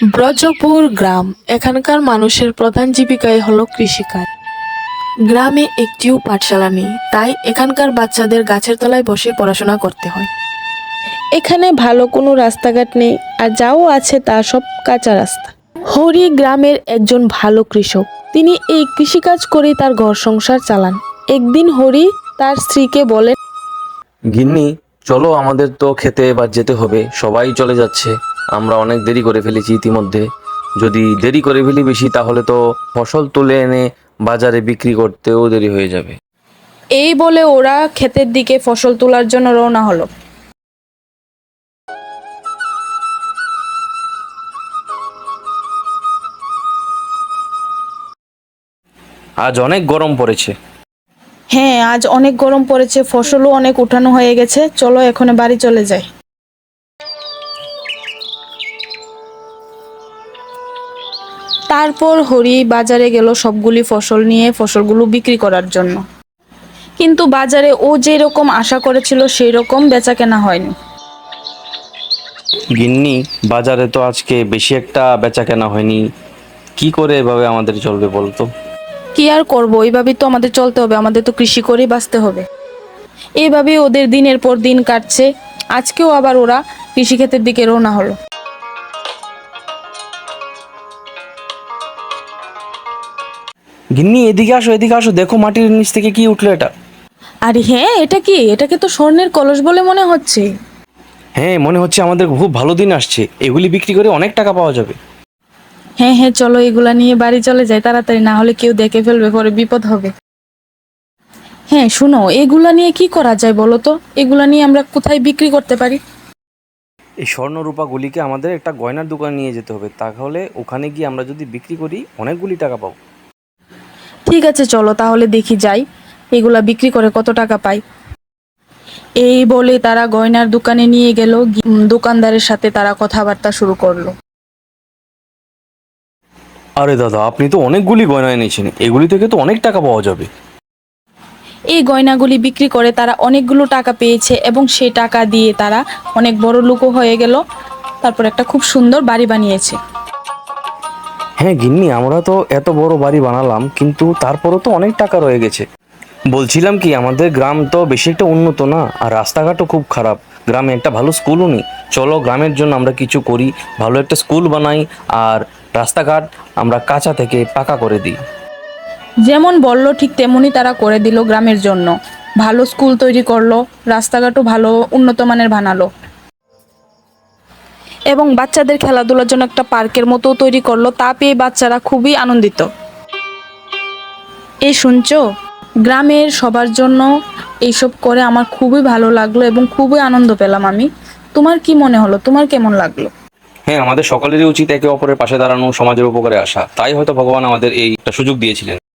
ব্রজপুর গ্রাম। এখানকার মানুষের প্রধান জীবিকাই হলো কৃষিকাজ। গ্রামে একটিও পাঠশালা নেই তাই এখানকার বাচ্চাদের গাছের তলায় বসে পড়াশোনা করতে হয়। এখানে ভালো কোনো রাস্তাঘাট নেই আর যাও আছে তা সব কাঁচা রাস্তা। হরি গ্রামের একজন ভালো কৃষক। তিনি এই কৃষিকাজ করেই তার ঘর সংসার চালান। একদিন হরি তার স্ত্রীকে বলেন গিন্নি চলো আমাদের তো খেতে এবার যেতে হবে সবাই চলে যাচ্ছে। আমরা অনেক দেরি করে ফেলেছি ইতিমধ্যে। যদি দেরি করে ফেলি বেশি তাহলে তো ফসল তুলে এনে বাজারে বিক্রি করতেও দেরি হয়ে যাবে। এই বলে ওরা ক্ষেতের দিকে ফসল তোলার জন্য রওনা হলো। আজ অনেক গরম পড়েছে। হ্যাঁ আজ অনেক গরম পড়েছে ফসলও অনেক উঠানো হয়ে গেছে। চলো এখন বাড়ি চলে যাই। তারপর হরি বাজারে গেল সবগুলি ফসল নিয়ে ফসলগুলো বিক্রি করার জন্য। কিন্তু বাজারে ও যে রকম আশা করেছিল সেই রকম বেচা কেনা হয়নি। গিন্নি বাজারে তো আজকে বেশি একটা বেচা কেনা হয়নি। কি করে এভাবে আমাদের চলবে বলতো? কি আর করব? এইভাবেই তো আমাদের চলতে হবে। আমাদের তো কৃষি করেই বাঁচতে হবে। এইভাবেই ওদের দিনের পর দিন কাটছে। আজকেও আবার ওরা কৃষিক্ষেত্রের দিকে রওনা হলো। গিন্নি এদিকে আসো এদিকে আসো দেখো মাটির নিচ থেকে কি উঠল এটা। আরে হ্যাঁ এটা কি? এটাকে তো স্বর্ণের কলস বলে মনে হচ্ছে। হ্যাঁ মনে হচ্ছে আমাদের খুব ভালো দিন আসছে। এগুলি বিক্রি করে অনেক টাকা পাওয়া যাবে। হ্যাঁ হ্যাঁ চলো এগুলা নিয়ে বাড়ি চলে যাই তাড়াতাড়ি না হলে কেউ দেখে ফেলবে পরে বিপদ হবে। হ্যাঁ শুনো এগুলা নিয়ে কি করা যায় বলো তো? এগুলা নিয়ে আমরা কোথায় বিক্রি করতে পারি? এই স্বর্ণ রূপাগুলিকে আমাদের একটা গয়নার দোকানে নিয়ে যেতে হবে। তাহলে ওখানে গিয়ে আমরা যদি বিক্রি করি অনেকগুলি টাকা পাবো। ঠিক আছে চলো তাহলে দেখি যাই। এগুলা বিক্রি করে কত টাকা পাই? এই বলে তারা গয়নার দোকানে নিয়ে গেল। দোকানদারের সাথে তারা কথাবার্তা শুরু করল। আরে দাদা আপনি তো অনেকগুলি গয়না এনেছেন। এগুলি থেকে তো অনেক টাকা পাওয়া যাবে। এই গয়নাগুলি বিক্রি করে তারা অনেকগুলো টাকা পেয়েছে এবং সে টাকা দিয়ে তারা অনেক বড় লোকও হয়ে গেল। তারপর একটা খুব সুন্দর বাড়ি বানিয়েছে। হ্যাঁ গিন্নি, আমরা তো এত বড় বাড়ি বানালাম, কিন্তু তারপরও তো অনেক টাকা রয়ে গেছে। বলছিলাম কি, আমাদের গ্রাম তো বেশি একটা উন্নত না, আর রাস্তাঘাটও খুব খারাপ। গ্রামে একটা ভালো স্কুলও নেই। চলো গ্রামের জন্য আমরা কিছু করি, ভালো একটা স্কুল বানাই, আর রাস্তাঘাট আমরা কাঁচা থেকে পাকা করে দিই। যেমন বলল, ঠিক তেমনই তারা করে দিল গ্রামের জন্য। ভালো স্কুল তৈরি করল, রাস্তাঘাটও ভালো, উন্নত মানের বানালো। এবং বাচ্চাদের খেলাধুলার জন্য একটা পার্কের মতো তৈরি করল, তা পেয়ে বাচ্চারা খুবই আনন্দিত। এই শুনছো? গ্রামের সবার জন্য এইসব করে আমার খুবই ভালো লাগল এবং খুবই আনন্দ পেলাম আমি। তোমার কি মনে হলো? তোমার কেমন লাগল? হ্যাঁ আমাদের সকলেরই উচিত একে অপরের পাশে দাঁড়ানো, সমাজের উপকারে আসা। তাই হয়তো ভগবান আমাদের এই সুযোগ দিয়েছিলেন।